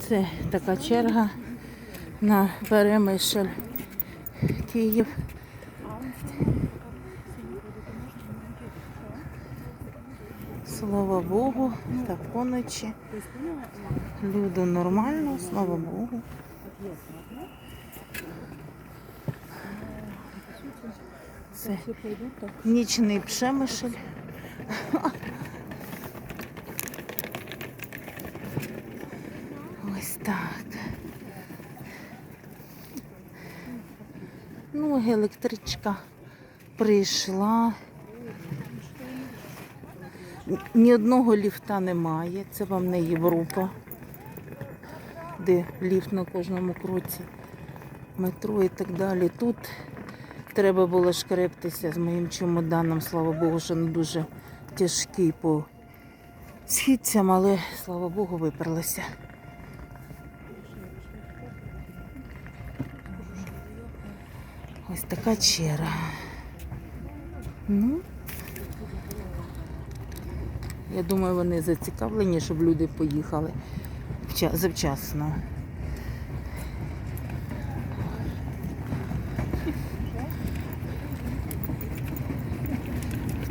Це така черга на перемишль Київ. Слава Богу, та поночі. Люди нормально, слава Богу. Це нічний пшемишель. Ось так. Ну, електричка прийшла. Ні- одного ліфта немає. Це вам не Європа, де ліфт на кожному кроці, метро і так далі. Тут треба було шкрептися з моїм чемоданом. Слава Богу, що не дуже тяжкий по східцям, але слава Богу, виперлася. Ось така черга. Ну, я думаю, вони зацікавлені, щоб люди поїхали завчасно.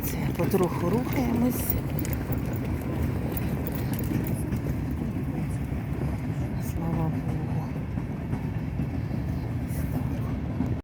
Це потроху рухаємось.